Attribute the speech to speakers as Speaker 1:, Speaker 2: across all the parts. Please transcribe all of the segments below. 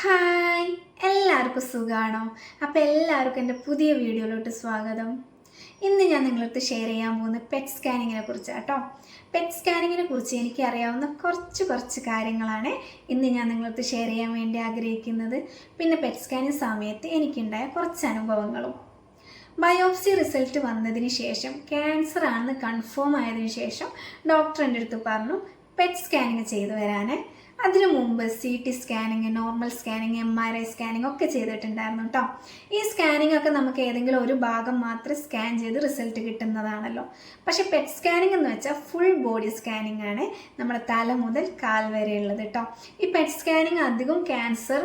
Speaker 1: Hi എല്ലാവർക്കും സുഖമാണോ അപ്പോൾ എല്ലാവർക്കും എന്റെ പുതിയ വീഡിയോയിലോട്ട് സ്വാഗതം. ഇന്ന് ഞാൻ നിങ്ങളടുത്ത് ഷെയർ ചെയ്യാൻ പോകുന്നത് പെറ്റ് സ്കാനിങ്ങിനെ കുറിച്ചാണ് കേട്ടോ പെറ്റ് സ്കാനിങ്ങിനെ കുറിച്ച് എനിക്ക് അറിയാവുന്ന കുറച്ച് കുറച്ച് കാര്യങ്ങളാണ് ഇന്ന് ഞാൻ നിങ്ങളടുത്ത് ഷെയർ ചെയ്യാൻ വേണ്ടി ആഗ്രഹിക്കുന്നത്. പിന്നെ പെറ്റ് സ്കാനിങ് സമയത്ത് എനിക്കുണ്ടായ കുറച്ച് അനുഭവങ്ങളും. ബയോപ്സി റിസൾട്ട് വന്നതിന് ശേഷം ക്യാൻസർ ആണെന്ന് കൺഫേം ആയതിനു ശേഷം ഡോക്ടർ എന്റെ അടുത്ത് പറഞ്ഞു പെറ്റ് സ്കാനിങ് ചെയ്തു വരാൻ അതിനു മുമ്പ് C T scanning normal scanning M R I scanning ഒക്കെ ചെയ്തിട്ടുണ്ടായിരുന്നു കേട്ടോ ഈ സ്കാനിങ് ഒക്കെ നമുക്ക് ഏതെങ്കിലും ഒരു ഭാഗം മാത്രം സ്കാൻ ചെയ്ത് റിസൾട്ട് കിട്ടുന്നതാണല്ലോ. പക്ഷെ പെറ്റ് സ്കാനിങ് എന്ന് വെച്ചാൽ ഫുൾ ബോഡി സ്കാനിങ് ആണ് നമ്മുടെ തല മുതൽ കാൽ വരെ ഉള്ളത് കേട്ടോ ഈ പെറ്റ് സ്കാനിങ് അധികം ക്യാൻസർ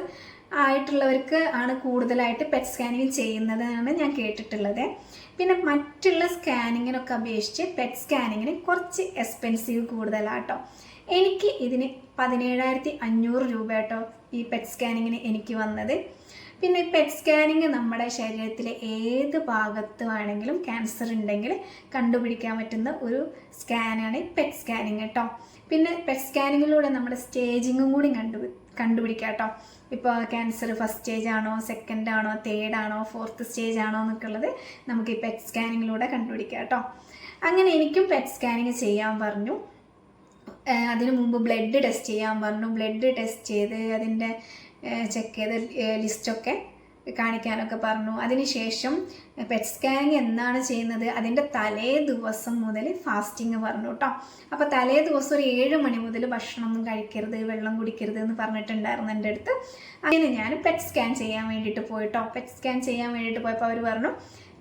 Speaker 1: ആയിട്ടുള്ളവർക്ക് ആണ് കൂടുതലായിട്ട് പെറ്റ് സ്കാനിങ് ചെയ്യുന്നതെന്നാണ് ഞാൻ കേട്ടിട്ടുള്ളത്. പിന്നെ മറ്റുള്ള സ്കാനിങ്ങിനൊക്കെ അപേക്ഷിച്ച് പെറ്റ് സ്കാനിങ്ങിന് കുറച്ച് എക്സ്പെൻസീവ് കൂടുതലാട്ടോ. എനിക്ക് ഇതിന് പതിനേഴായിരത്തി അഞ്ഞൂറ് രൂപ കേട്ടോ ഈ പെറ്റ് സ്കാനിങ്ങിന് എനിക്ക് വന്നത്. പിന്നെ പെറ്റ് സ്കാനിങ് നമ്മുടെ ശരീരത്തിലെ ഏത് ഭാഗത്ത് വേണമെങ്കിലും ക്യാൻസർ ഉണ്ടെങ്കിൽ കണ്ടുപിടിക്കാൻ പറ്റുന്ന ഒരു സ്കാനാണ് പെറ്റ് സ്കാനിങ് കേട്ടോ പിന്നെ പെറ്റ് സ്കാനിങ്ങിലൂടെ നമ്മുടെ സ്റ്റേജിങ്ങും കൂടി കണ്ടു കണ്ടുപിടിക്കാം കേട്ടോ ഇപ്പോൾ ക്യാൻസർ ഫസ്റ്റ് സ്റ്റേജ് ആണോ സെക്കൻഡ് ആണോ തേർഡ് ആണോ ഫോർത്ത് സ്റ്റേജ് ആണോ എന്നൊക്കെ ഉള്ളത് നമുക്ക് ഈ പെറ്റ് സ്കാനിങ്ങിലൂടെ കണ്ടുപിടിക്കാം കേട്ടോ അങ്ങനെ എനിക്കും പെറ്റ് സ്കാനിങ് ചെയ്യാൻ പറഞ്ഞു. അതിനു മുമ്പ് ബ്ലഡ് ടെസ്റ്റ് ചെയ്യാൻ പറഞ്ഞു. ബ്ലഡ് ടെസ്റ്റ് ചെയ്ത് അതിന്റെ ചെക്ക് ചെയ്ത ലിസ്റ്റൊക്കെ കാണിക്കാനൊക്കെ പറഞ്ഞു. അതിനുശേഷം പെറ്റ് സ്കാനിങ് എന്നാണ് ചെയ്യുന്നത്. അതിന്റെ തലേ ദിവസം മുതൽ ഫാസ്റ്റിംഗ് പറഞ്ഞു കേട്ടോ അപ്പോൾ തലേ ദിവസം ഒരു ഏഴ് മണി മുതൽ ഭക്ഷണമൊന്നും കഴിക്കരുത് വെള്ളം കുടിക്കരുത് എന്ന് പറഞ്ഞിട്ടുണ്ടായിരുന്നു എന്റെ അടുത്ത്. അങ്ങനെ ഞാൻ പെറ്റ് സ്കാൻ ചെയ്യാൻ വേണ്ടിയിട്ട് പോയിട്ടോ പെറ്റ് സ്കാൻ ചെയ്യാൻ വേണ്ടിയിട്ട് പോയപ്പോൾ അവർ പറഞ്ഞു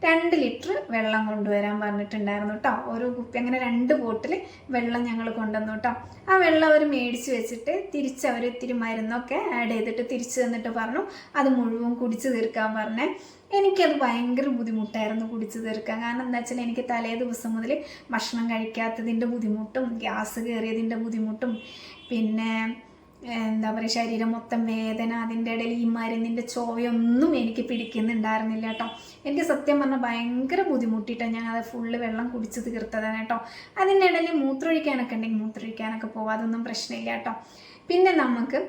Speaker 1: രണ്ട് ലിറ്റർ വെള്ളം കൊണ്ടുവരാൻ പറഞ്ഞിട്ടുണ്ടായിരുന്നു കേട്ടോ ഒരു കുപ്പി അങ്ങനെ രണ്ട് ബോട്ടിൽ വെള്ളം ഞങ്ങൾ കൊണ്ടുവന്നു കേട്ടോ ആ വെള്ളം അവർ മേടിച്ച് വെച്ചിട്ട് തിരിച്ച് അവർ ഇത്തിരി മരുന്നൊക്കെ ആഡ് ചെയ്തിട്ട് തിരിച്ച് തന്നിട്ട് പറഞ്ഞു. അത് മുഴുവൻ കുടിച്ച് തീർക്കാൻ പറഞ്ഞേ. എനിക്കത് ഭയങ്കര ബുദ്ധിമുട്ടായിരുന്നു കുടിച്ച് തീർക്കാൻ. കാരണം എന്താ വെച്ചാൽ എനിക്ക് തലേ ദിവസം മുതൽ ഭക്ഷണം കഴിക്കാത്തതിന്റെ ബുദ്ധിമുട്ടും ഗ്യാസ് കയറിയതിന്റെ ബുദ്ധിമുട്ടും പിന്നെ എന്താ പറയുക ശരീരം മൊത്തം വേദന അതിന്റെ ഇടയിൽ ഈ മരുന്നിന്റെ ചോവയൊന്നും എനിക്ക് പിടിക്കുന്നുണ്ടായിരുന്നില്ല കേട്ടോ. എനിക്ക് സത്യം പറഞ്ഞാൽ ഭയങ്കര ബുദ്ധിമുട്ടിയിട്ടാണ് ഞാൻ അത് ഫുള്ള് വെള്ളം കുടിച്ച് തീർത്തതാണ് കേട്ടോ. അതിന്റെ ഇടയിൽ മൂത്രമൊഴിക്കാനൊക്കെ ഉണ്ടെങ്കിൽ മൂത്രമൊഴിക്കാനൊക്കെ പോവാം അതൊന്നും പ്രശ്നമില്ല കേട്ടോ. പിന്നെ നമുക്ക്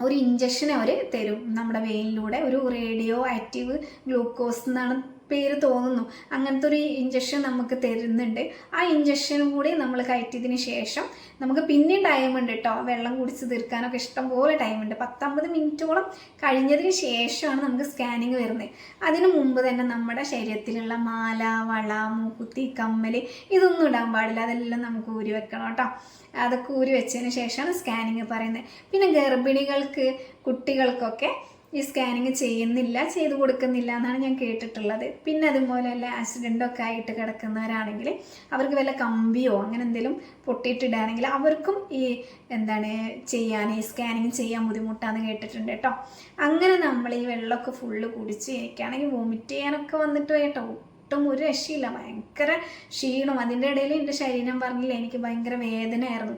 Speaker 1: ഒരു ഇഞ്ചക്ഷൻ അവർ തരും. നമ്മുടെ വെയിനിലൂടെ ഒരു റേഡിയോ ആക്റ്റീവ് ഗ്ലൂക്കോസ് എന്നാണ് പേര് തോന്നുന്നു. അങ്ങനത്തെ ഒരു ഇഞ്ചക്ഷൻ നമുക്ക് തരുന്നുണ്ട്. ആ ഇഞ്ചക്ഷനും കൂടി നമ്മൾ കയറ്റിയതിന് ശേഷം നമുക്ക് പിന്നെ ടൈമുണ്ട് കേട്ടോ വെള്ളം കുടിച്ച് തീർക്കാനൊക്കെ ഇഷ്ടംപോലെ ടൈമുണ്ട് പത്തൊമ്പത് മിനിറ്റോളം കഴിഞ്ഞതിന് ശേഷമാണ് നമുക്ക് സ്കാനിങ് വരുന്നത് അതിനു മുമ്പ് തന്നെ നമ്മുടെ ശരീരത്തിലുള്ള മാല വള മൂക്കുത്തി കമ്മൽ ഇതൊന്നും ഇടാൻ പാടില്ല. അതെല്ലാം നമുക്ക് ഊരി വെക്കണം കേട്ടോ അതൊക്കെ ഊരി വെച്ചതിന് ശേഷമാണ് സ്കാനിങ് പറയുന്നത് പിന്നെ ഗർഭിണികൾക്ക് കുട്ടികൾക്കൊക്കെ ഈ സ്കാനിങ് ചെയ്യുന്നില്ല ചെയ്തു കൊടുക്കുന്നില്ല എന്നാണ് ഞാൻ കേട്ടിട്ടുള്ളത്. പിന്നെ അതുപോലെ അതുപോലെയല്ല ആക്സിഡന്റൊക്കെ ആയിട്ട് കിടക്കുന്നവരാണെങ്കിൽ അവർക്ക് വല്ല കമ്പിയോ അങ്ങനെ എന്തെങ്കിലും പൊട്ടിയിട്ടിടുകയാണെങ്കിൽ അവർക്കും ഈ എന്താണ് ചെയ്യാൻ ഈ സ്കാനിങ് ചെയ്യാൻ ബുദ്ധിമുട്ടാന്ന് കേട്ടിട്ടുണ്ട് കേട്ടോ. അങ്ങനെ നമ്മൾ ഈ വെള്ളമൊക്കെ ഫുള്ള് കുടിച്ച് എനിക്കാണെങ്കിൽ വോമിറ്റ് ചെയ്യാനൊക്കെ വന്നിട്ട് കേട്ടോ. ഒട്ടും ഒരു രക്ഷയില്ല. ഭയങ്കര ക്ഷീണം. അതിന്റെ ഇടയിൽ എന്റെ ശരീരം പറഞ്ഞില്ല എനിക്ക് ഭയങ്കര വേദനയായിരുന്നു.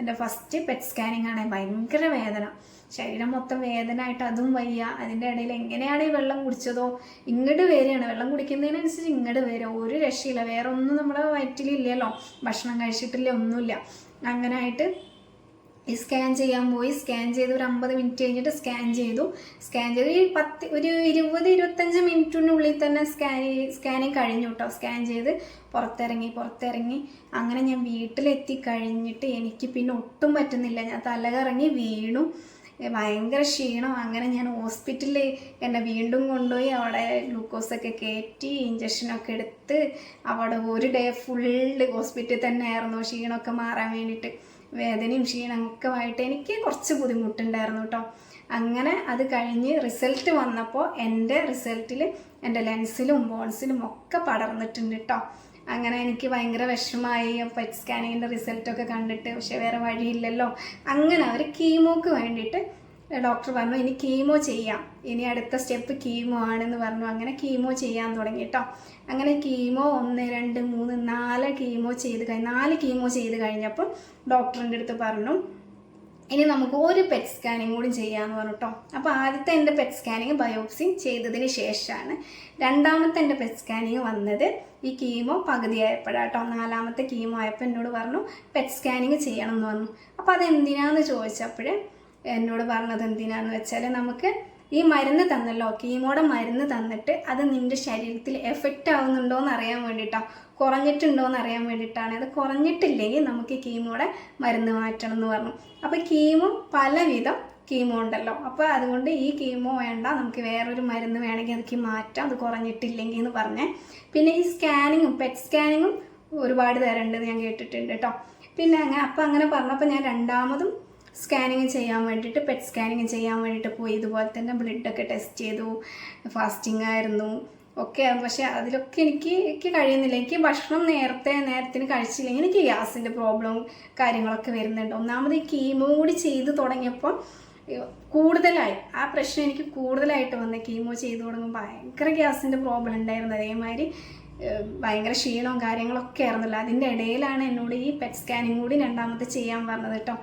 Speaker 1: എന്റെ ഫസ്റ്റ് പെറ്റ് സ്കാനിങ് ആണ്. ഭയങ്കര വേദന. ശരീരം മൊത്തം വേദന ആയിട്ട് അതും വയ്യ. അതിന്റെ ഇടയിൽ എങ്ങനെയാണ് ഈ വെള്ളം കുടിച്ചതോ? ഇങ്ങോട്ട് വരികയാണ്. വെള്ളം കുടിക്കുന്നതിനനുസരിച്ച് ഇങ്ങോട്ട് വരിക ഒരു രക്ഷയില്ല. വേറെ ഒന്നും നമ്മുടെ വയറ്റിലില്ലല്ലോ. ഭക്ഷണം കഴിച്ചിട്ടില്ല ഒന്നുമില്ല. അങ്ങനെ ആയിട്ട് ഈ സ്കാൻ ചെയ്യാൻ പോയി. സ്കാൻ ചെയ്ത് ഒരു അമ്പത് മിനിറ്റ് കഴിഞ്ഞിട്ട് സ്കാൻ ചെയ്തു. സ്കാൻ ചെയ്ത് ഈ പത്ത് ഒരു ഇരുപത് ഇരുപത്തഞ്ച് മിനിറ്റിനുള്ളിൽ തന്നെ സ്കാൻ സ്കാനിങ് കഴിഞ്ഞു കേട്ടോ സ്കാൻ ചെയ്ത് പുറത്തിറങ്ങി പുറത്തിറങ്ങി. അങ്ങനെ ഞാൻ വീട്ടിലെത്തി കഴിഞ്ഞിട്ട് എനിക്ക് പിന്നെ ഒട്ടും പറ്റുന്നില്ല. ഞാൻ തലകറങ്ങി വീണു. ഭയങ്കര ക്ഷീണം. അങ്ങനെ ഞാൻ ഹോസ്പിറ്റലിൽ എന്നെ വീണ്ടും കൊണ്ടുപോയി. അവിടെ ഗ്ലൂക്കോസൊക്കെ കയറ്റി ഇഞ്ചക്ഷനൊക്കെ എടുത്ത്. അവിടെ ഒരു ഡേ ഫുള്ള് ഹോസ്പിറ്റലിൽ തന്നെ ആയിരുന്നു ക്ഷീണമൊക്കെ മാറാൻ വേണ്ടിയിട്ട്. വേദനയും ക്ഷീണമൊക്കെ ആയിട്ട് എനിക്ക് കുറച്ച് ബുദ്ധിമുട്ടുണ്ടായിരുന്നു കേട്ടോ. അങ്ങനെ അത് കഴിഞ്ഞ് റിസൾട്ട് വന്നപ്പോൾ എന്റെ റിസൾട്ടിൽ എന്റെ ലെൻസിലും ബോൺസിലും ഒക്കെ പടർന്നിട്ടുണ്ട് കേട്ടോ. അങ്ങനെ എനിക്ക് ഭയങ്കര വിഷമമായി. പെറ്റ് സ്കാനിങ്ങിന്റെ റിസൾട്ടൊക്കെ കണ്ടിട്ട് പക്ഷേ വേറെ വഴിയില്ലല്ലോ. അങ്ങനെ അവർ കീമോക്ക് വേണ്ടിയിട്ട് ഡോക്ടർ പറഞ്ഞു ഇനി കീമോ ചെയ്യാം. ഇനി അടുത്ത സ്റ്റെപ്പ് കീമോ ആണെന്ന് പറഞ്ഞു. അങ്ങനെ കീമോ ചെയ്യാൻ തുടങ്ങി കേട്ടോ അങ്ങനെ കീമോ ഒന്ന് രണ്ട് മൂന്ന് നാല് കീമോ ചെയ്ത് കഴിഞ്ഞ് നാല് കീമോ ചെയ്ത് കഴിഞ്ഞപ്പോൾ ഡോക്ടറിന്റെ അടുത്ത് പറഞ്ഞു ഇനി നമുക്ക് ഒരു പെറ്റ് സ്കാനിങ് കൂടി ചെയ്യാമെന്ന് പറഞ്ഞു കേട്ടോ അപ്പോൾ ആദ്യത്തെ എന്റെ പെറ്റ് സ്കാനിങ് ബയോപ്സി ചെയ്തതിന് ശേഷമാണ് രണ്ടാമത്തെ എന്റെ പെറ്റ് സ്കാനിങ് വന്നത് ഈ കീമോ പകുതിയായപ്പോഴാട്ടോ നാലാമത്തെ കീമോ ആയപ്പോൾ എന്നോട് പറഞ്ഞു പെറ്റ് സ്കാനിങ് ചെയ്യണം എന്ന് പറഞ്ഞു. അപ്പോൾ അതെന്തിനാന്ന് ചോദിച്ചപ്പോൾ എന്നോട് പറഞ്ഞത് എന്തിനാന്ന് വെച്ചാൽ നമുക്ക് ഈ മരുന്ന് തന്നല്ലോ കീമോടെ മരുന്ന് തന്നിട്ട് അത് നിന്റെ ശരീരത്തിൽ എഫക്റ്റ് ആവുന്നുണ്ടോ എന്ന് അറിയാൻ വേണ്ടിയിട്ടാണ് കുറഞ്ഞിട്ടുണ്ടോ എന്ന് അറിയാൻ വേണ്ടിയിട്ടാണ് അത് കുറഞ്ഞിട്ടില്ലെങ്കിൽ നമുക്ക് കീമോടെ മരുന്ന് മാറ്റണം എന്ന് പറഞ്ഞു. അപ്പോൾ കീമോ പലവിധം കീമോ ഉണ്ടല്ലോ. അപ്പോൾ അതുകൊണ്ട് ഈ കീമോ വേണ്ട നമുക്ക് വേറൊരു മരുന്ന് വേണമെങ്കിൽ അതൊക്കെ മാറ്റാം. അത് കുറഞ്ഞിട്ടില്ലെങ്കിൽ എന്ന് പറഞ്ഞേ. പിന്നെ ഈ സ്കാനിങ്ങും പെറ്റ് സ്കാനിങ്ങും ഒരുപാട് തരണ്ടെന്ന് ഞാൻ കേട്ടിട്ടുണ്ട് കേട്ടോ. പിന്നെ അങ്ങനെ അപ്പം അങ്ങനെ പറഞ്ഞപ്പോൾ ഞാൻ രണ്ടാമതും സ്കാനിങ് ചെയ്യാൻ വേണ്ടിയിട്ട് പെറ്റ് സ്കാനിങ് ചെയ്യാൻ വേണ്ടിയിട്ട് പോയി. ഇതുപോലെ തന്നെ ബ്ലഡൊക്കെ ടെസ്റ്റ് ചെയ്തു. ഫാസ്റ്റിംഗ് ആയിരുന്നു. ഒക്കെ പക്ഷേ അതിലൊക്കെ എനിക്ക് എനിക്ക് കഴിയുന്നില്ല. എനിക്ക് ഭക്ഷണം നേരത്തെ നേരത്തിന് കഴിച്ചില്ലെങ്കിൽ എനിക്ക് ഗ്യാസിന്റെ പ്രോബ്ലം കാര്യങ്ങളൊക്കെ വരുന്നുണ്ട്. ഒന്നാമത് ഈ കീമോ കൂടി ചെയ്ത് തുടങ്ങിയപ്പോൾ കൂടുതലായി. ആ പ്രശ്നം എനിക്ക് കൂടുതലായിട്ട് വന്ന് കീമോ ചെയ്ത് തുടങ്ങുമ്പോൾ ഭയങ്കര ഗ്യാസിന്റെ പ്രോബ്ലം ഉണ്ടായിരുന്നു. അതേമാതിരി ഭയങ്കര ക്ഷീണവും കാര്യങ്ങളൊക്കെ ആയിരുന്നല്ലോ. അതിന്റെ ഇടയിലാണ് എന്നോട് ഈ പെറ്റ് സ്കാനിങ് കൂടി രണ്ടാമത്തെ ചെയ്യാൻ പറഞ്ഞത് കേട്ടോ.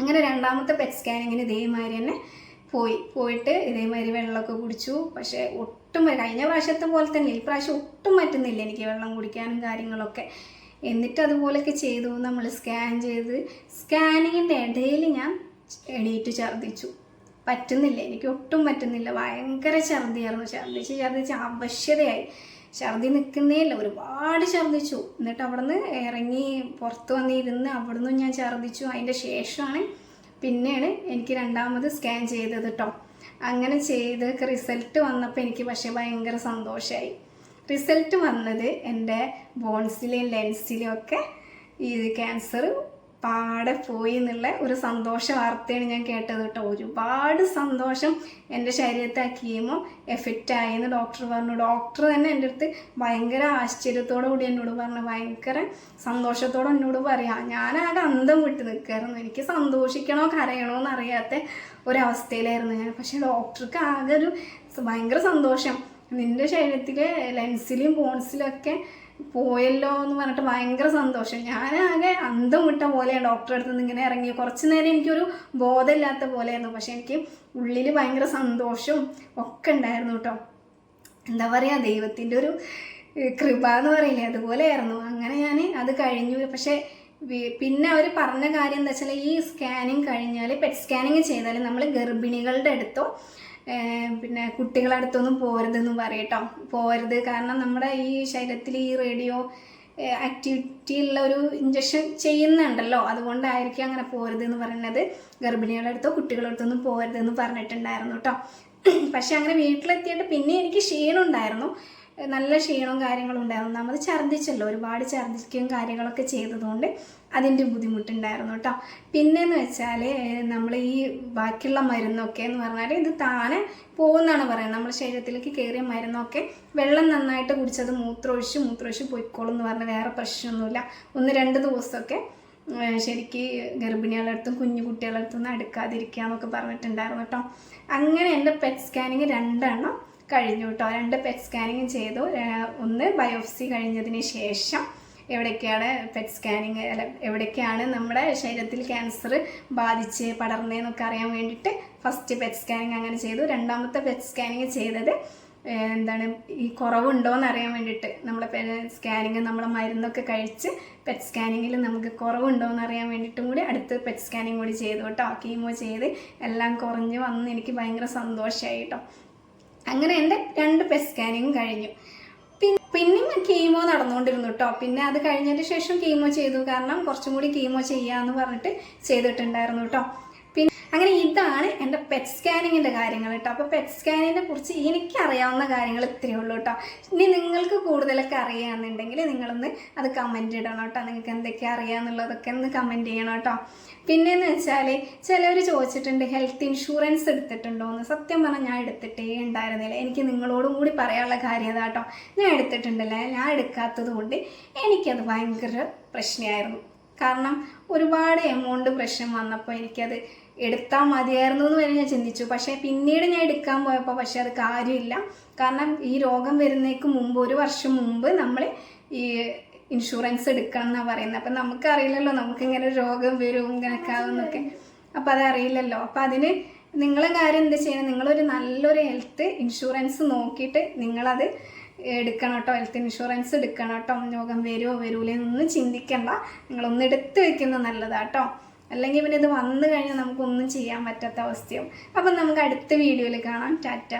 Speaker 1: അങ്ങനെ രണ്ടാമത്തെ പെറ്റ് സ്കാനിങ്ങിന് ഇതേമാതിരി തന്നെ പോയി. പോയിട്ട് ഇതേമാതിരി വെള്ളമൊക്കെ കുടിച്ചു. പക്ഷേ ഒട്ടും കഴിഞ്ഞ പ്രാവശ്യത്തെ പോലെ തന്നെ ഈ പ്രാവശ്യം ഒട്ടും പറ്റുന്നില്ല എനിക്ക് വെള്ളം കുടിക്കാനും കാര്യങ്ങളൊക്കെ. എന്നിട്ട് അതുപോലെയൊക്കെ ചെയ്തു നമ്മൾ സ്കാൻ ചെയ്ത് സ്കാനിങ്ങിന്റെ ഇടയിൽ ഞാൻ എണീറ്റ് ഛർദ്ദിച്ചു. പറ്റുന്നില്ല എനിക്ക് ഒട്ടും പറ്റുന്നില്ല. ഭയങ്കര ഛർദിയായിരുന്നു ഛർദ്ദിച്ച് ഛർദ്ദിച്ച് അവശതയായി ഛർദി നിൽക്കുന്നേ ഇല്ല ഒരുപാട് ഛർദ്ദിച്ചു. എന്നിട്ട് അവിടുന്ന് ഇറങ്ങി പുറത്ത് വന്നിരുന്ന് അവിടുന്ന് ഞാൻ ഛർദ്ദിച്ചു. അതിന്റെ ശേഷമാണ് പിന്നെയാണ് എനിക്ക് രണ്ടാമത് സ്കാൻ ചെയ്തത് കേട്ടോ അങ്ങനെ ചെയ്തൊക്കെ റിസൾട്ട് വന്നപ്പോൾ എനിക്ക് പക്ഷേ ഭയങ്കര സന്തോഷമായി റിസൾട്ട് വന്നത് എന്റെ ബോൺസിലെയും ലെൻസിലെയും ഒക്കെ ഈ ക്യാൻസർ പാടെ പോയി എന്നുള്ള ഒരു സന്തോഷ വാർത്തയാണ് ഞാൻ കേട്ടത് കേട്ടോ. ഒരുപാട് സന്തോഷം എന്റെ ശരീരത്തെ ആ കീമോ എഫക്റ്റ് എന്ന് ഡോക്ടർ പറഞ്ഞു. ഡോക്ടർ തന്നെ എന്റെ അടുത്ത് ഭയങ്കര ആശ്ചര്യത്തോടു കൂടി എന്നോട് പറഞ്ഞു. ഭയങ്കര സന്തോഷത്തോടെ എന്നോട് പറയാം ഞാനാകെ അന്തം വിട്ട് നിൽക്കായിരുന്നു എനിക്ക് സന്തോഷിക്കണോ കരയണോ എന്നറിയാത്ത ഒരവസ്ഥയിലായിരുന്നു ഞാൻ. പക്ഷേ ഡോക്ടർക്ക് ആകെ ഒരു ഭയങ്കര സന്തോഷം. നിന്റെ ശരീരത്തിലെ ലെൻസിലും ബോൺസിലും ഒക്കെ പോയല്ലോ എന്ന് പറഞ്ഞിട്ട് ഭയങ്കര സന്തോഷം. ഞാനാകെ അന്തം വിട്ട പോലെയാണ് ഡോക്ടറെ അടുത്ത് നിന്ന് ഇങ്ങനെ ഇറങ്ങി. കുറച്ച് നേരം എനിക്കൊരു ബോധമില്ലാത്ത പോലെയായിരുന്നു. പക്ഷെ എനിക്ക് ഉള്ളിൽ ഭയങ്കര സന്തോഷവും ഒക്കെ ഉണ്ടായിരുന്നു കേട്ടോ. എന്താ പറയുക ദൈവത്തിന്റെ ഒരു കൃപ എന്ന് പറയില്ലേ? അതുപോലെയായിരുന്നു. അങ്ങനെ ഞാൻ അത് കഴിഞ്ഞു. പക്ഷേ പിന്നെ അവർ പറഞ്ഞ കാര്യം എന്താ വെച്ചാൽ ഈ സ്കാനിങ് കഴിഞ്ഞാൽ പെറ്റ് സ്കാനിങ് ചെയ്താൽ നമ്മൾ ഗർഭിണികളുടെ അടുത്തോ പിന്നെ കുട്ടികളുടെ അടുത്തൊന്നും പോരുതെന്ന് പറയട്ടോ. പോരുത്. കാരണം നമ്മുടെ ഈ ശരീരത്തിൽ ഈ റേഡിയോ ആക്ടിവിറ്റി ഉള്ള ഒരു ഇഞ്ചക്ഷൻ ചെയ്യുന്നുണ്ടല്ലോ. അതുകൊണ്ടായിരിക്കും അങ്ങനെ പോരുതെന്ന് പറയുന്നത്. ഗർഭിണികളുടെ അടുത്തോ കുട്ടികളുടെ അടുത്തൊന്നും പോരുതെന്ന് പറഞ്ഞിട്ടുണ്ടായിരുന്നു കേട്ടോ പക്ഷെ അങ്ങനെ വീട്ടിലെത്തിയിട്ട് പിന്നെ എനിക്ക് ക്ഷീണം ഉണ്ടായിരുന്നു നല്ല ക്ഷീണവും കാര്യങ്ങളും ഉണ്ടായിരുന്നു. നമ്മൾ ഛർദ്ദിച്ചല്ലോ. ഒരുപാട് ഛർദ്ദിക്കുകയും കാര്യങ്ങളൊക്കെ ചെയ്തതുകൊണ്ട് അതിന്റെ ബുദ്ധിമുട്ടുണ്ടായിരുന്നു കേട്ടോ. പിന്നെന്ന് വെച്ചാൽ നമ്മൾ ഈ ബാക്കിയുള്ള മരുന്നൊക്കെ എന്ന് പറഞ്ഞാൽ ഇത് താനെ പോകുന്നതാണ് പറയുന്നത്. നമ്മുടെ ശരീരത്തിലേക്ക് കയറിയ മരുന്നൊക്കെ വെള്ളം നന്നായിട്ട് കുടിച്ചത് മൂത്രമൊഴിച്ച് മൂത്രമൊഴിച്ച് പൊയ്ക്കോളും എന്ന് പറഞ്ഞാൽ വേറെ പ്രശ്നമൊന്നുമില്ല. ഒന്ന് രണ്ട് ദിവസമൊക്കെ ശരിക്ക് ഗർഭിണികളുടെ അടുത്തും കുഞ്ഞു കുട്ടികളുടെ അടുത്തും ഒന്നും അടുക്കാതിരിക്കുക എന്നൊക്കെ പറഞ്ഞിട്ടുണ്ടായിരുന്നു കേട്ടോ. അങ്ങനെ എന്റെ പെറ്റ് സ്കാനിങ് രണ്ടെണ്ണം കഴിഞ്ഞു കേട്ടോ. രണ്ട് പെറ്റ് സ്കാനിങ് ചെയ്തു. ഒന്ന് ബയോപ്സി കഴിഞ്ഞതിന് ശേഷം എവിടേക്കാണ് പെറ്റ് സ്കാനിങ് അല്ല എവിടേക്കാണ് നമ്മുടെ ശരീരത്തിൽ ക്യാൻസർ ബാധിച്ച് പടർന്നതെന്നൊക്കെ അറിയാൻ വേണ്ടിയിട്ട് ഫസ്റ്റ് പെറ്റ് സ്കാനിങ് അങ്ങനെ ചെയ്തു. രണ്ടാമത്തെ പെറ്റ് സ്കാനിങ് ചെയ്തത് എന്താണ് ഈ കുറവുണ്ടോ എന്ന് അറിയാൻ വേണ്ടിയിട്ട് നമ്മളെ സ്കാനിങ് നമ്മളെ മരുന്നൊക്കെ കഴിച്ച് പെറ്റ് സ്കാനിങ്ങിൽ നമുക്ക് കുറവുണ്ടോ എന്ന് അറിയാൻ വേണ്ടിയിട്ടും കൂടി അടുത്ത് പെറ്റ് സ്കാനിങ് കൂടി ചെയ്തു കേട്ടോ. കീമോ ചെയ്ത് എല്ലാം കുറഞ്ഞ് വന്ന് എനിക്ക് ഭയങ്കര സന്തോഷമായി കേട്ടോ. അങ്ങനെ എന്റെ രണ്ട് പെറ്റ് സ്കാനിങ്ങും കഴിഞ്ഞു. പിന്നെയും കീമോ നടന്നുകൊണ്ടിരുന്നു കേട്ടോ പിന്നെ അത് കഴിഞ്ഞതിന് ശേഷം കീമോ ചെയ്തു. കാരണം കുറച്ചും കൂടി കീമോ ചെയ്യാമെന്ന് പറഞ്ഞിട്ട് ചെയ്തിട്ടുണ്ടായിരുന്നു കേട്ടോ പിന്നെ അങ്ങനെ ഇതാണ് എന്റെ പെറ്റ് സ്കാനിങ്ങിന്റെ കാര്യങ്ങൾ കേട്ടോ. അപ്പോൾ പെറ്റ് സ്കാനിങ്ങിനെ കുറിച്ച് എനിക്കറിയാവുന്ന കാര്യങ്ങൾ ഇത്രയേ ഉള്ളൂ കേട്ടോ. ഇനി നിങ്ങൾക്ക് കൂടുതലൊക്കെ അറിയാമെന്നുണ്ടെങ്കിൽ നിങ്ങളൊന്ന് അത് കമന്റ് ഇടണം കേട്ടോ. നിങ്ങൾക്ക് എന്തൊക്കെ അറിയാമെന്നുള്ളതൊക്കെ ഒന്ന് കമന്റ് ചെയ്യണം കേട്ടോ. പിന്നെയെന്ന് വെച്ചാൽ ചിലവർ ചോദിച്ചിട്ടുണ്ട് ഹെൽത്ത് ഇൻഷുറൻസ് എടുത്തിട്ടുണ്ടോ? എന്ന്. സത്യം പറഞ്ഞാൽ ഞാൻ എടുത്തിട്ടേ ഉണ്ടായിരുന്നില്ല. എനിക്ക് നിങ്ങളോടും കൂടി പറയാനുള്ള കാര്യം അതാ കേട്ടോ. ഞാൻ എടുത്തിട്ടുണ്ടല്ലേ? ഞാൻ എടുക്കാത്തത് കൊണ്ട് എനിക്കത് ഭയങ്കര പ്രശ്നമായിരുന്നു. കാരണം ഒരുപാട് എമൗണ്ട് പ്രശ്നം വന്നപ്പോൾ എനിക്കത് എടുത്താൽ മതിയായിരുന്നു എന്ന് വരെ ഞാൻ ചിന്തിച്ചു. പക്ഷേ പിന്നീട് ഞാൻ എടുക്കാൻ പോയപ്പോൾ പക്ഷേ അത് കാര്യമില്ല. കാരണം ഈ രോഗം വരുന്നേക്ക് മുമ്പ് ഒരു വർഷം മുമ്പ് നമ്മൾ ഈ ഇൻഷുറൻസ് എടുക്കണം എന്നാണ് പറയുന്നത്. അപ്പം നമുക്കറിയില്ലല്ലോ നമുക്ക് ഇങ്ങനെ ഒരു രോഗം വരും ഇങ്ങനെയൊക്കെ ആവുമെന്നൊക്കെ അപ്പം അതറിയില്ലല്ലോ. അപ്പം അതിന് നിങ്ങളെ കാര്യം എന്താ ചെയ്യണം നിങ്ങളൊരു നല്ലൊരു ഹെൽത്ത് ഇൻഷുറൻസ് നോക്കിയിട്ട് നിങ്ങളത് എടുക്കണം കേട്ടോ. ഹെൽത്ത് ഇൻഷുറൻസ് എടുക്കണം കേട്ടോ. രോഗം വരുമോ വരൂലേ എന്നൊന്നും ചിന്തിക്കണ്ട. നിങ്ങളൊന്ന് എടുത്ത് വെക്കുന്നത് നല്ലതാട്ടോ അല്ലെങ്കിൽ പിന്നെ ഇത് വന്നു കഴിഞ്ഞാൽ നമുക്കൊന്നും ചെയ്യാൻ പറ്റാത്ത അവസ്ഥയാവും. അപ്പം നമുക്ക് അടുത്ത വീഡിയോയിൽ കാണാം. ടാറ്റ.